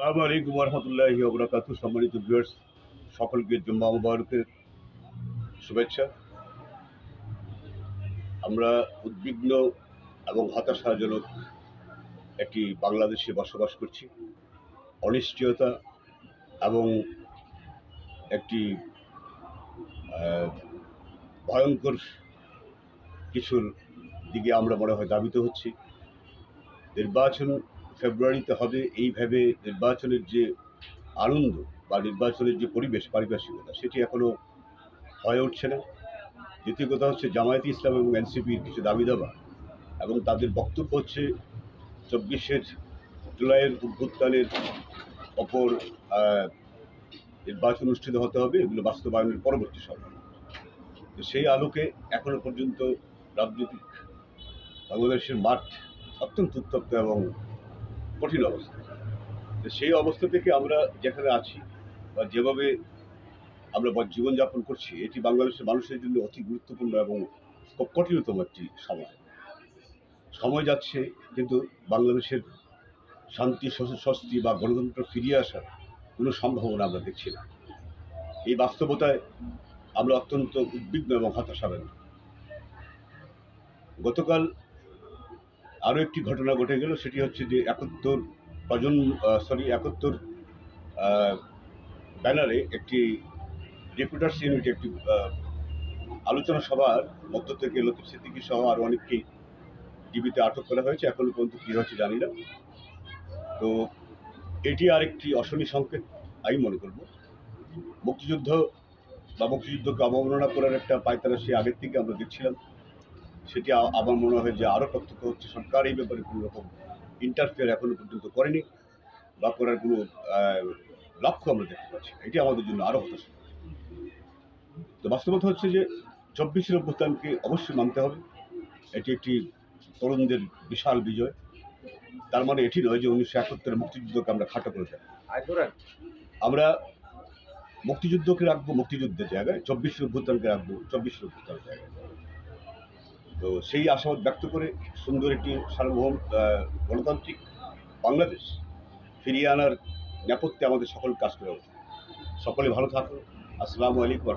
আসসালামু আলাইকুম রহমতুল্লাহ ওবরাকাত সম্মানিত ভিউয়ার্স, সকলকে জুম্মা মুবারকের শুভেচ্ছা। আমরা উদ্বিগ্ন এবং হতাশাজনক একটি বাংলাদেশে বসবাস করছি। অনিশ্চয়তা এবং একটি ভয়ঙ্কর কিছুর দিকে আমরা মনে হয় দাবিত হচ্ছি। নির্বাচন ফেব্রুয়ারিতে হবে এইভাবে নির্বাচনের যে আনন্দ বা নির্বাচনের যে পরিবেশ, পারিপার্শ্বিকতা, সেটি এখনও হয়ে উঠছে না। দ্বিতীয় কথা হচ্ছে জামায়াতে ইসলাম এবং এনসিপির কিছু দাবি দাবা এবং তাদের বক্তব্য হচ্ছে চব্বিশের জুলাইয়ের উদ্ভুত্থানের অপর নির্বাচন অনুষ্ঠিত হতে হবে, এগুলো বাস্তবায়নের পরবর্তী সময়। তো সেই আলোকে এখনও পর্যন্ত রাজনৈতিক বাংলাদেশের মাঠ অত্যন্ত উত্তপ্ত এবং কঠিন অবস্থা। তো সেই অবস্থা থেকে আমরা যেখানে আছি বা যেভাবে আমরা জীবনযাপন করছি, এটি বাংলাদেশের মানুষের জন্য অতি গুরুত্বপূর্ণ এবং কঠিনতম একটি সময়। সময় যাচ্ছে, কিন্তু বাংলাদেশের শান্তি স্বস্তি বা গণতন্ত্র ফিরিয়ে আসার কোনো সম্ভাবনা আমরা দেখছি না। এই বাস্তবতায় আমরা অত্যন্ত উদ্বিগ্ন এবং হতাশাবাদী। গতকাল আরও একটি ঘটনা ঘটে গেল, সেটি হচ্ছে যে একাত্তর প্রজন্ম সরি একাত্তর ব্যানারে একটি ডেপুটার্স ইউনিট একটি আলোচনা সভার মধ্য থেকে লতিফ সিদ্দিকী সহ আরও অনেককেই ডিবিতে আটক করা হয়েছে। এখনও পর্যন্ত কী হচ্ছে জানি না। তো এটি আরেকটি অশনি সংকেত, আমি মনে করব। মুক্তিযুদ্ধ বা মুক্তিযুদ্ধকে অবমাননা করার একটা পায়তারা সে আগের থেকে আমরা দেখছিলাম। সেটি আমার মনে হয় যে আরও প্রত্যক্ষ হচ্ছে সরকার এই ব্যাপারে কোনো রকম ইন্টারফেয়ার এখনও পর্যন্ত করেনি বা করার কোনো লক্ষ্য আমরা দেখতে পাচ্ছি এটি আমাদের জন্য আরও হতাশা তো বাস্তবতা হচ্ছে যে চব্বিশের অভ্যুত্থানকে অবশ্যই মানতে হবে। এটি একটি তরুণদের বিশাল বিজয়। তার মানে এটি নয় যে উনিশশো একাত্তরের মুক্তিযুদ্ধকে আমরা খাটো করে দেয় আমরা মুক্তিযুদ্ধকে রাখব মুক্তিযুদ্ধের জায়গায় চব্বিশের অভ্যুত্থানকে রাখব চব্বিশের অভ্যুত্থানের জায়গায়। তো সেই আশাবাদ ব্যক্ত করে সুন্দর একটি সার্বভৌম গণতান্ত্রিক বাংলাদেশ ফিরিয়ে আনার নেপথ্যে আমাদের সকল কাজ করা উচিত সকলে ভালো থাকুন। আসসালামু আলাইকুম